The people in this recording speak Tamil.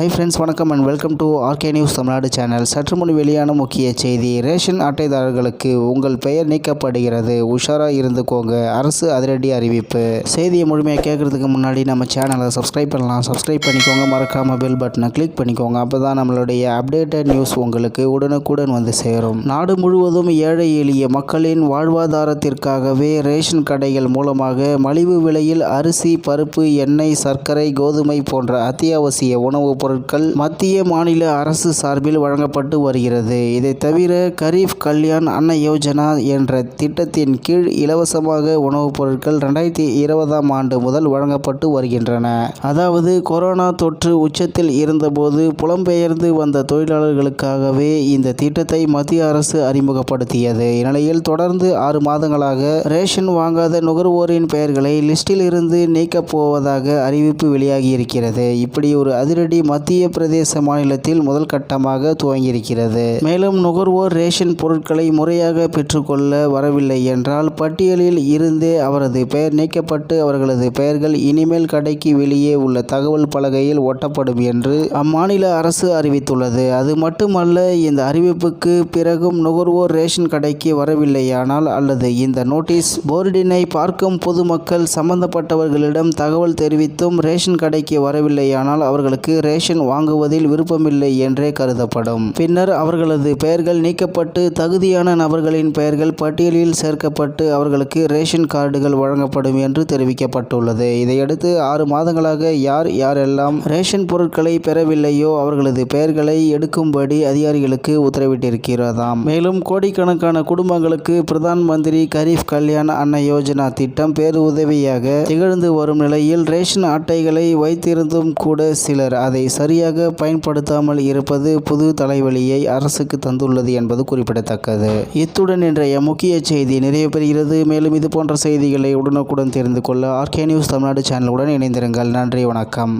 ஹை ஃப்ரெண்ட்ஸ் வணக்கம் and welcome to RK news Tamil Nadu channel சற்று முன் வெளியான முக்கிய செய்தி ரேஷன் அட்டைதாரர்களுக்கு உங்கள் பெயர் நீக்கப்படுகிறது. உஷாராக இருந்துக்கோங்க அரசு அதிரடி அறிவிப்பு. செய்தியை முழுமையாக கேட்குறதுக்கு முன்னாடி நம்ம சேனலை சப்ஸ்கிரைப் பண்ணலாம். சப்ஸ்கிரைப் பண்ணிக்கோங்க மறக்காமல் பெல் பட்டனை கிளிக் பண்ணிக்கோங்க. அப்போ தான் நம்மளுடைய அப்டேட்டட் நியூஸ் உங்களுக்கு உடனுக்குடன் வந்து சேரும். நாடு முழுவதும் ஏழை எளிய மக்களின் வாழ்வாதாரத்திற்காகவே ரேஷன் கடைகள் மூலமாக மலிவு விலையில் அரிசி பருப்பு எண்ணெய் சர்க்கரை கோதுமை போன்ற அத்தியாவசிய உணவுப் பொருட்கள் மத்திய மாநில அரசு சார்பில் வழங்கப்பட்டு வருகிறது. இதை தவிர கரீஃப் கல்யாண் அன்ன யோஜனா என்ற திட்டத்தின் கீழ் இலவசமாக உணவுப் பொருட்கள் ரெண்டாயிரத்தி இருபதாம் ஆண்டு முதல் வழங்கப்பட்டு வருகின்றன. அதாவது கொரோனா தொற்று உச்சத்தில் இருந்தபோது புலம்பெயர்ந்து வந்த தொழிலாளர்களுக்காகவே இந்த திட்டத்தை மத்திய அரசு அறிமுகப்படுத்தியது. இந்நிலையில் தொடர்ந்து ஆறு மாதங்களாக ரேஷன் வாங்காத நுகர்வோரின் பெயர்களை லிஸ்டில் இருந்து நீக்கப் போவதாக அறிவிப்பு வெளியாகியிருக்கிறது. இப்படி ஒரு அதிரடி மத்திய பிரதேச மாநிலத்தில் முதல் கட்டமாக துவங்கியிருக்கிறது. மேலும் நுகர்வோர் ரேஷன் பொருட்களை முறையாக பெற்றுக்கொள்ள வரவில்லை என்றால் பட்டியலில் இருந்தே அவரது பெயர் நீக்கப்பட்டு அவர்களது பெயர்கள் இனிமேல் கடைக்கு வெளியே உள்ள தகவல் பலகையில் ஒட்டப்படும் என்று அம்மாநில அரசு அறிவித்துள்ளது. அது மட்டுமல்ல இந்த அறிவிப்புக்கு பிறகும் நுகர்வோர் ரேஷன் கடைக்கு வரவில்லையானால் அல்லது இந்த நோட்டீஸ் போர்டினை பார்க்கும் பொதுமக்கள் சம்பந்தப்பட்டவர்களிடம் தகவல் தெரிவித்தும் ரேஷன் கடைக்கு வரவில்லையானால் அவர்களுக்கு ரேஷன் ரேஷன் வாங்குவதில் விருப்பமில்லை என்றே கருதப்படும். பின்னர் அவர்களது பெயர்கள் நீக்கப்பட்டு தகுதியான நபர்களின் பெயர்கள் பட்டியலில் சேர்க்கப்பட்டு அவர்களுக்கு ரேஷன் கார்டுகள் வழங்கப்படும் என்று தெரிவிக்கப்பட்டுள்ளது. இதையடுத்து ஆறு மாதங்களாக யார் யாரெல்லாம் ரேஷன் பொருட்களை பெறவில்லையோ அவர்களது பெயர்களை எடுக்கும்படி அதிகாரிகளுக்கு உத்தரவிட்டிருக்கிறதாம். மேலும் கோடிக்கணக்கான குடும்பங்களுக்கு பிரதான் மந்திரி கரீப் கல்யாண் அன்ன யோஜனா திட்டம் பேருதவியாக திகழ்ந்து வரும் நிலையில் ரேஷன் அட்டைகளை வைத்திருந்தும் கூட சிலர் அதை சரியாக பயன்படுத்தாமல் இருப்பது புது தலைவலியை அரசுக்கு தந்துள்ளது என்பது குறிப்பிடத்தக்கது. இத்துடன் இன்றைய முக்கிய செய்தி நிறைவு பெறுகிறது மேலும் இது போன்ற செய்திகளை உடனுக்குடன் தெரிந்து கொள்ள ஆர்கே நியூஸ் தமிழ்நாடு சேனலுடன் இணைந்திருங்கள். நன்றி வணக்கம்.